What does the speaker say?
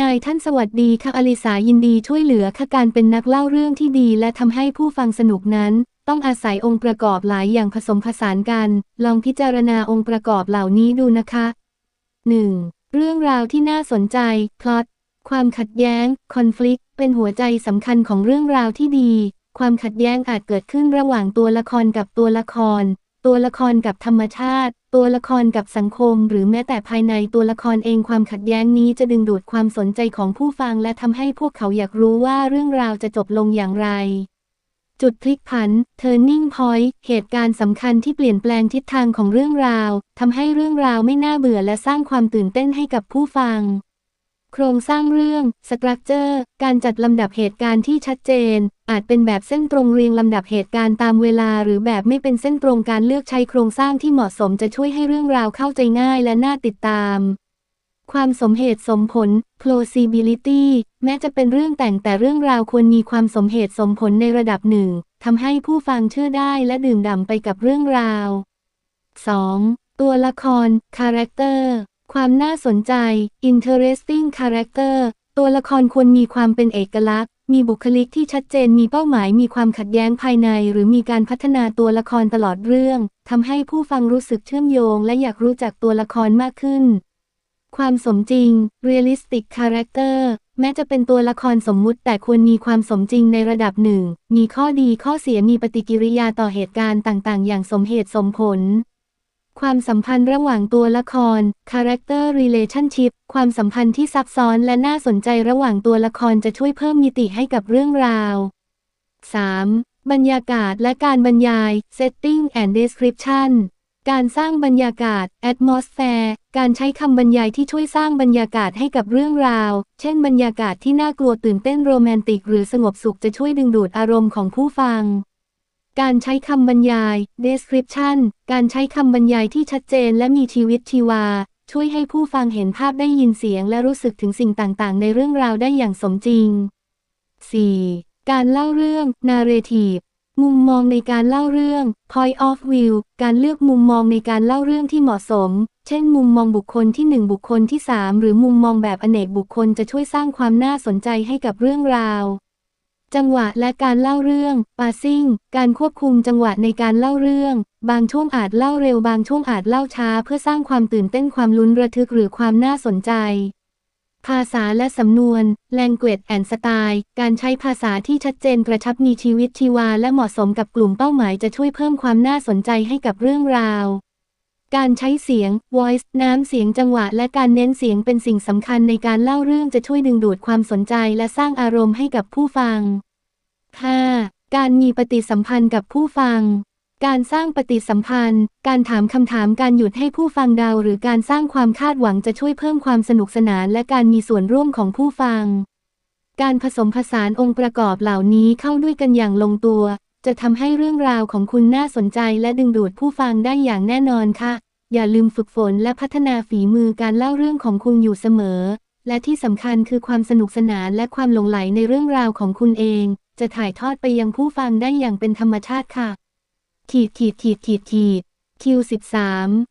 นายท่านสวัสดีค่ะอลิสายินดีช่วยเหลือค่ะการเป็นนักเล่าเรื่องที่ดี และทำให้ผู้ฟังสนุกนั้น ต้องอาศัยองค์ประกอบหลายอย่างผสมผสานกัน ลองพิจารณาองค์ประกอบเหล่านี้ดูนะคะ 1. เรื่องราวที่น่าสนใจ พล็อต ความขัดแย้ง คอนฟ lict เป็นหัวใจสำคัญของเรื่องราวที่ดี ความขัดแย้งอาจเกิดขึ้นระหว่างตัวละครกับตัวละคร ตัวละครกับธรรมชาติ ตัวละครกับสังคม หรือแม้แต่ภายในตัวละครเองความขัดแย้งนี้จะดึงดูดความสนใจของผู้ฟังและทำให้พวกเขาอยากรู้ว่าเรื่องราวจะจบลงอย่างไร จุดพลิกผัน turning point เหตุการณ์สำคัญที่เปลี่ยนแปลงทิศทางของเรื่องราวทำให้เรื่องราวไม่น่าเบื่อและสร้างความตื่นเต้นให้กับผู้ฟัง โครงสร้างเรื่องสตรัคเจอร์การจัดลำดับเหตุการณ์ที่ชัดเจน อาจเป็นแบบเส้นตรงเรียงลำดับเหตุการณ์ตามเวลา หรือแบบไม่เป็นเส้นตรงการเลือกใช้โครงสร้างที่เหมาะสมจะช่วยให้เรื่องราวเข้าใจง่ายและน่าติดตาม ความสมเหตุสมผล plausibility แม้จะเป็นเรื่องแต่งแต่เรื่องราวควรมีความสมเหตุสมผลในระดับหนึ่งทำให้ผู้ฟังเชื่อได้และดื่มด่ำไปกับเรื่องราว 2. ตัวละคร character ความน่าสนใจ interesting character ตัวละครควรมีความเป็นเอกลักษณ์ มีบุคลิกที่ชัดเจน มีเป้าหมาย มีความขัดแย้งภายใน หรือมีการพัฒนาตัวละครตลอดเรื่อง ทำให้ผู้ฟังรู้สึกเชื่อมโยง และอยากรู้จักตัวละครมากขึ้น ความสมจริง realistic character แม้จะเป็นตัวละครสมมุติแต่ควรมีความสมจริงในระดับหนึ่ง มีข้อดีข้อเสีย มีปฏิกิริยาต่อเหตุการณ์ต่าง ๆ อย่างสมเหตุสมผล ความสัมพันธ์ระหว่างตัวละคร character relationship ความสัมพันธ์ที่ซับซ้อนและน่าสนใจระหว่างตัวละครจะช่วยเพิ่มมิติให้กับเรื่องราว 3. บรรยากาศและการบรรยาย setting and description การสร้างบรรยากาศ atmosphere การใช้คำบรรยายที่ช่วยสร้างบรรยากาศให้กับเรื่องราว เช่นบรรยากาศที่น่ากลัวตื่นเต้นโรแมนติก หรือสงบสุขจะช่วยดึงดูดอารมณ์ของผู้ฟัง การใช้คำบรรยาย description การใช้คำบรรยายที่ชัดเจนและมีชีวิตชีวา ช่วยให้ผู้ฟังเห็นภาพได้ยินเสียงและรู้สึกถึงสิ่งต่างๆ ในเรื่องราวได้อย่างสมจริง 4. การเล่าเรื่อง narrative มุมมองในการเล่าเรื่อง point of view การเลือกมุมมองในการเล่าเรื่องที่เหมาะสม เช่น มุมมองบุคคลที่ 1 บุคคลที่ 3 หรือมุมมองแบบอเนกบุคคลจะช่วยสร้างความน่าสนใจให้กับเรื่องราว จังหวะและการเล่าเรื่อง passing การควบคุมจังหวะในการเล่าเรื่อง บางช่วงอาจเล่าเร็วบางช่วงอาจเล่าช้า เพื่อสร้างความตื่นเต้นความลุ้นระทึกหรือความน่าสนใจ ภาษาและสำนวน language and style การใช้ภาษาที่ชัดเจนกระชับมีชีวิตชีวาและเหมาะสมกับกลุ่มเป้าหมายจะช่วยเพิ่มความน่าสนใจให้กับเรื่องราว การใช้เสียง voice น้ำเสียงจังหวะ และการเน้นเสียงเป็นสิ่งสำคัญในการเล่าเรื่องจะช่วยดึงดูดความสนใจและสร้างอารมณ์ให้กับผู้ฟัง 5. การมีปฏิสัมพันธ์กับผู้ฟัง การสร้างปฏิสัมพันธ์ การถามคำถามการหยุดให้ผู้ฟังเดา หรือการสร้างความคาดหวังจะช่วยเพิ่มความสนุกสนานและการมีส่วนร่วมของผู้ฟัง การผสมผสานองค์ประกอบเหล่านี้เข้าด้วยกันอย่างลงตัว จะทำให้เรื่องราวของคุณน่าสนใจและดึงดูดผู้ฟังได้อย่างแน่นอนค่ะ อย่าลืมฝึกฝนและพัฒนาฝีมือการเล่าเรื่องของคุณอยู่เสมอ และที่สำคัญคือความสนุกสนานและความหลงไหลในเรื่องราวของคุณเอง จะถ่ายทอดไปยังผู้ฟังได้อย่างเป็นธรรมชาติค่ะ ขีดขีดขีดขีดขีด Q13